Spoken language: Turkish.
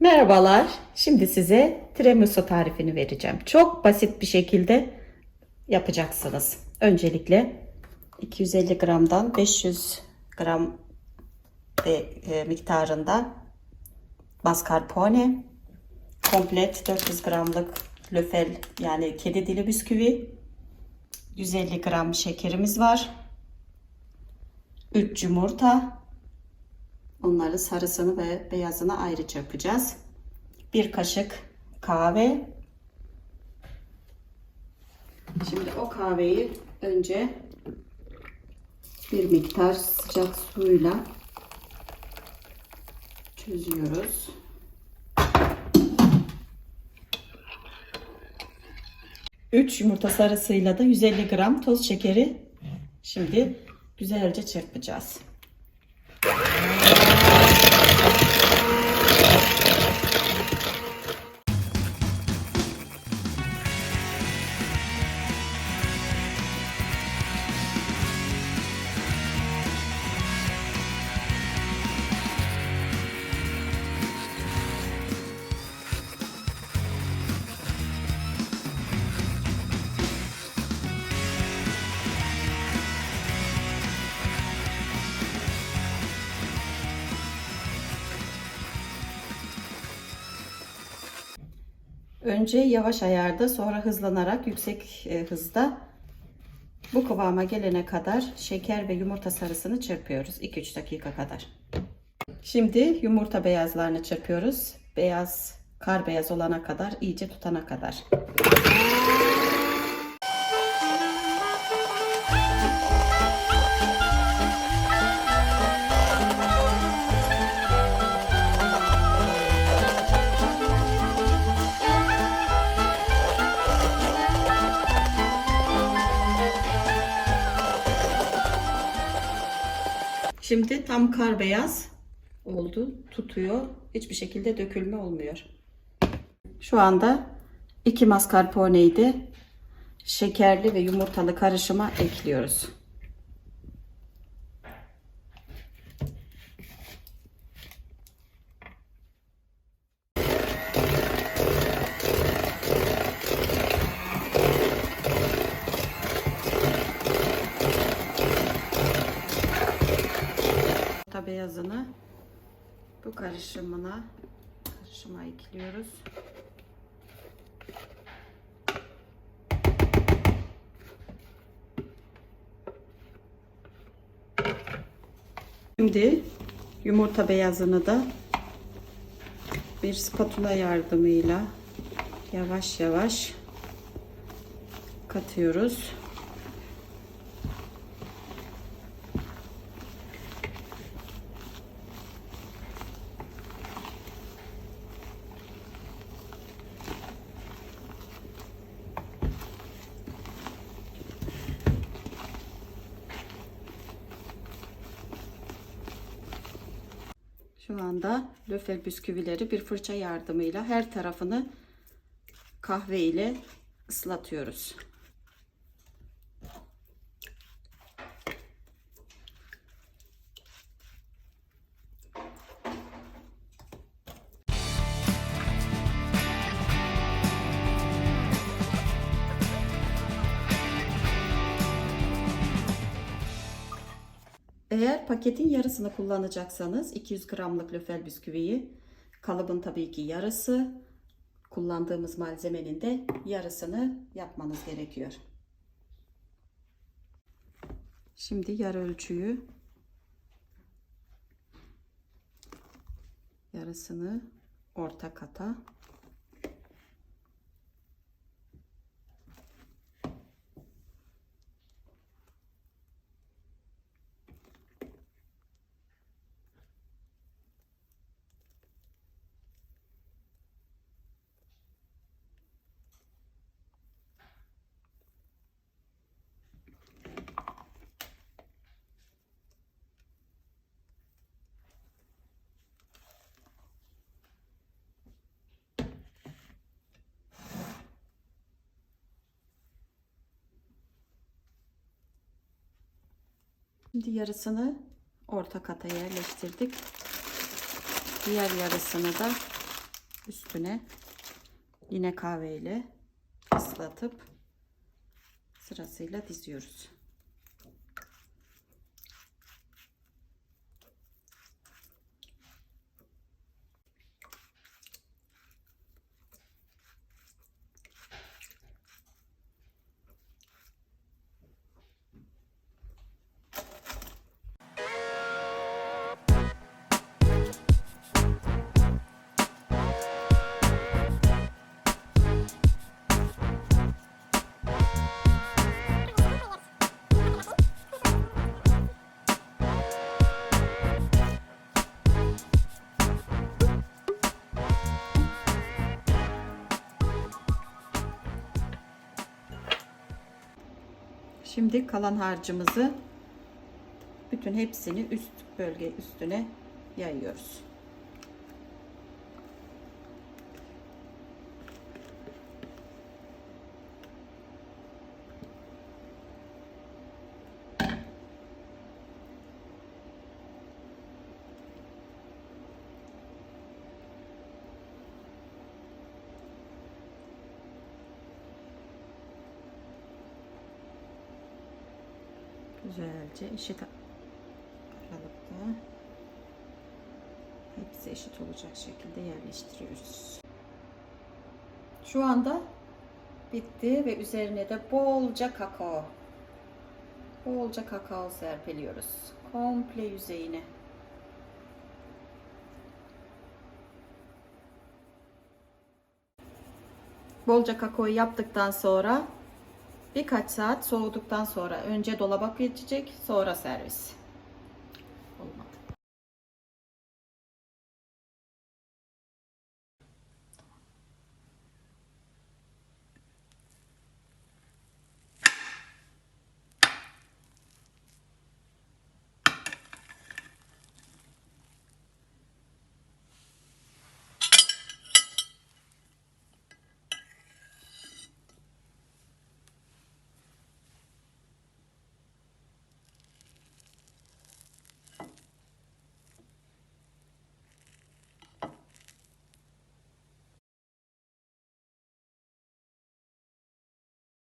Merhabalar. Şimdi size tiramisu tarifini vereceğim. Çok basit bir şekilde yapacaksınız. Öncelikle 250 gramdan 500 gram e, e, miktarında mascarpone, komplet 400 gramlık löfel yani kedi dili bisküvi, 150 gram şekerimiz var. 3 yumurta, Onları sarısını ve beyazını ayrı çırpacağız. Bir kaşık kahve. Şimdi o kahveyi önce bir miktar sıcak suyla çözüyoruz. Üç yumurta sarısıyla da 150 gram toz şekeri şimdi güzelce çırpacağız. Önce yavaş ayarda sonra hızlanarak yüksek e, hızda bu kıvama gelene kadar şeker ve yumurta sarısını çırpıyoruz 2-3 dakika kadar. Şimdi yumurta beyazlarını çırpıyoruz. Beyaz kar beyaz olana kadar iyice tutana kadar. Şimdi tam kar beyaz oldu. Tutuyor. Hiçbir şekilde dökülme olmuyor. Şu anda iki mascarpone'yi de şekerli ve yumurtalı karışıma ekliyoruz. Yumurta beyazını bu karışımına karışıma ekliyoruz. Şimdi yumurta beyazını da bir spatula yardımıyla yavaş yavaş katıyoruz. Şu anda löfel bisküvileri bir fırça yardımıyla her tarafını kahve ile ıslatıyoruz. Eğer paketin yarısını kullanacaksanız 200 gramlık löfel bisküviyi kalıbın tabii ki yarısı kullandığımız malzemenin de yarısını yapmanız gerekiyor. Şimdi yarı ölçüyü yarısını orta kata Şimdi yarısını orta kata yerleştirdik. Diğer yarısını da üstüne yine kahveyle ıslatıp sırasıyla diziyoruz. Şimdi kalan harcımızı bütün hepsini üst bölge üstüne yayıyoruz. Güzelce eşit aralıkta hepsi eşit olacak şekilde yerleştiriyoruz. Şu anda bitti ve üzerine de bolca kakao. Bolca kakao serpiliyoruz. Komple yüzeyine. Bolca kakaoyu yaptıktan sonra birkaç saat soğuduktan sonra önce dolaba geçecek sonra servis.